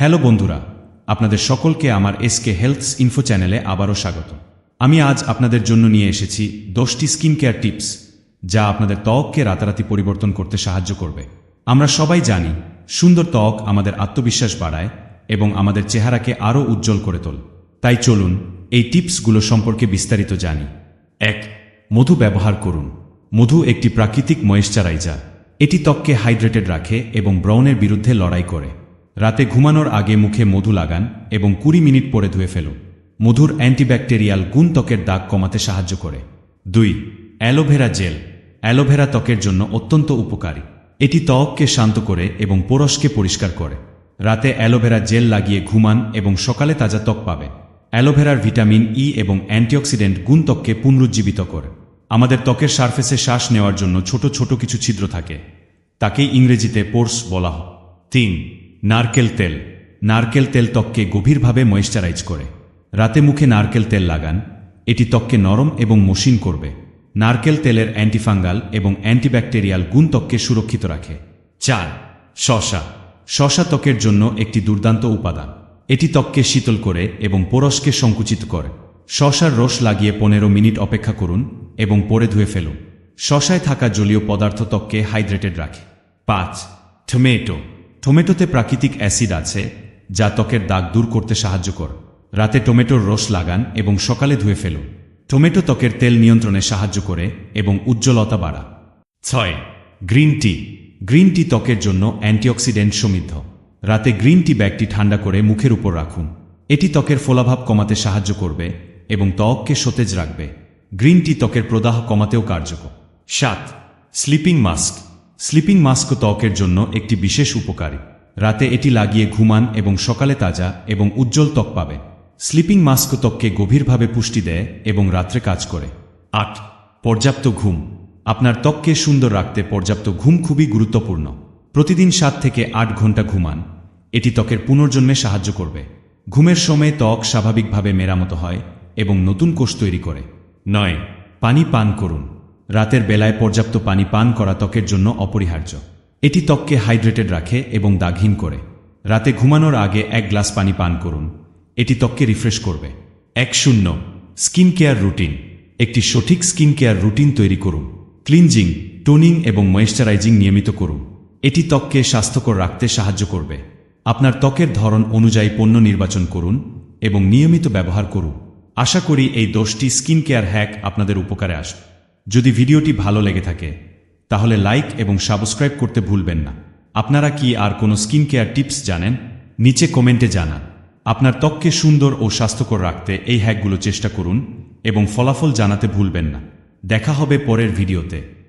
Hello বন্ধুরা, আপনাদের সকলকে আমার এসকে হেলথস ইনফো চ্যানেলে আবারও স্বাগত। আমি আজ আপনাদের জন্য নিয়ে এসেছি দশটি স্কিন কেয়ার টিপস যা আপনাদের ত্বককে রাতারাতি পরিবর্তন করতে সাহায্য করবে। আমরা সবাই জানি, সুন্দর ত্বক আমাদের আত্মবিশ্বাস বাড়ায় এবং আমাদের চেহারাকে আরও উজ্জ্বল করে তোল। তাই চলুন, এই টিপসগুলো সম্পর্কে বিস্তারিত জানি। এক, মধু ব্যবহার করুন। মধু একটি প্রাকৃতিক ময়েশ্চারাইজার। এটি ত্বককে হাইড্রেটেড রাখে এবং ব্রণের বিরুদ্ধে লড়াই করে। রাতে ঘুমানোর আগে মুখে মধু লাগান এবং কুড়ি মিনিট পরে ধুয়ে ফেলুন। মধুর অ্যান্টিব্যাকটেরিয়াল গুণ ত্বকের দাগ কমাতে সাহায্য করে। দুই, অ্যালোভেরা জেল। অ্যালোভেরা ত্বকের জন্য অত্যন্ত উপকারী। এটি ত্বককে শান্ত করে এবং পোরসকে পরিষ্কার করে। রাতে অ্যালোভেরা জেল লাগিয়ে ঘুমান এবং সকালে তাজা ত্বক পাবে অ্যালোভেরার ভিটামিন ই এবং অ্যান্টিঅক্সিডেন্ট গুণ ত্বককে পুনরুজ্জীবিত করে। আমাদের ত্বকের সারফেসে শ্বাস নেওয়ার জন্য ছোট ছোট কিছু ছিদ্র থাকে। তাকেই ইংরেজিতে পোর্স বলা হয়। তিন নারকেল তেল। নারকেল তেল ত্বককে গভীরভাবে ময়েশ্চারাইজ করে। রাতে মুখে নারকেল তেল লাগান। এটি ত্বককে নরম এবং মসৃণ করবে। নারকেল তেলের অ্যান্টিফাঙ্গাল এবং অ্যান্টিব্যাকটেরিয়াল গুণ ত্বককে সুরক্ষিত রাখে। চার, শশা। শশা ত্বকের জন্য একটি দুর্দান্ত উপাদান। এটি ত্বককে শীতল করে এবং পোরসকে সংকুচিত করে। শশার রস লাগিয়ে পনেরো মিনিট অপেক্ষা করুন এবং পরে ধুয়ে ফেলুন। শশায় থাকা জলীয় পদার্থ ত্বককে হাইড্রেটেড রাখে। পাঁচ, টমেটো। টমেটোতে প্রাকৃতিক অ্যাসিড আছে, যা ত্বকের দাগ দূর করতে সাহায্য কর। রাতে টমেটোর রস লাগান এবং সকালে ধুয়ে ফেলুন টমেটো ত্বকের তেল নিয়ন্ত্রণে সাহায্য করে এবং উজ্জ্বলতা বাড়া ছয়, গ্রিন টি। গ্রিন টি ত্বকের জন্য অ্যান্টিঅক্সিডেন্ট সমৃদ্ধ। রাতে গ্রিন টি ব্যাগটি ঠান্ডা করে মুখের উপর রাখুন। এটি ত্বকের ফোলাভাব কমাতে সাহায্য করবে এবং ত্বককে সতেজ রাখবে। গ্রিন টি ত্বকের প্রদাহ কমাতেও কার্যকর। সাত, স্লিপিং মাস্ক। স্লিপিং মাস্ক ত্বকের জন্য একটি বিশেষ উপকারী। রাতে এটি লাগিয়ে ঘুমান এবং সকালে তাজা এবং উজ্জ্বল ত্বক পাবেন। স্লিপিং মাস্ক ত্বককে গভীরভাবে পুষ্টি দেয় এবং রাত্রে কাজ করে। আট, পর্যাপ্ত ঘুম। আপনার ত্বককে সুন্দর রাখতে পর্যাপ্ত ঘুম খুবই গুরুত্বপূর্ণ। প্রতিদিন সাত থেকে আট ঘণ্টা ঘুমান। এটি ত্বকের পুনর্জন্মে সাহায্য করবে। ঘুমের সময় ত্বক স্বাভাবিকভাবে মেরামত হয় এবং নতুন কোষ তৈরি করে। নয়, পানি পান করুন। রাতের বেলায় পর্যাপ্ত পানি পান করা ত্বকের জন্য অপরিহার্য। এটি ত্বককে হাইড্রেটেড রাখে এবং দাগহীন করে। রাতে ঘুমানোর আগে এক গ্লাস পানি পান করুন। এটি ত্বককে রিফ্রেশ করবে। এক শূন্য। Skin care routine. একটি সঠিক স্কিন কেয়ার রুটিন তৈরি করুন। ক্লিনজিং, টোনিং এবং ময়েশ্চারাইজিং নিয়মিত করুন। এটি ত্বককে স্বাস্থ্যকর রাখতে সাহায্য করবে। আপনার ত্বকের ধরন অনুযায়ী পণ্য নির্বাচন করুন এবং নিয়মিত ব্যবহার করুন। আশা করি এই দশটি স্কিন কেয়ার হ্যাক আপনাদের উপকারে আসবে। যদি ভিডিওটি ভালো লেগে থাকে, তাহলে লাইক এবং সাবস্ক্রাইব করতে ভুলবেন না। আপনারা কি আর কোনো স্কিন কেয়ার টিপস জানেন? নিচে কমেন্টে জানান। আপনার ত্বককে সুন্দর ও স্বাস্থ্যকর রাখতে এই হ্যাকগুলো চেষ্টা করুন এবং ফলাফল জানাতে ভুলবেন না। দেখা হবে পরের ভিডিওতে।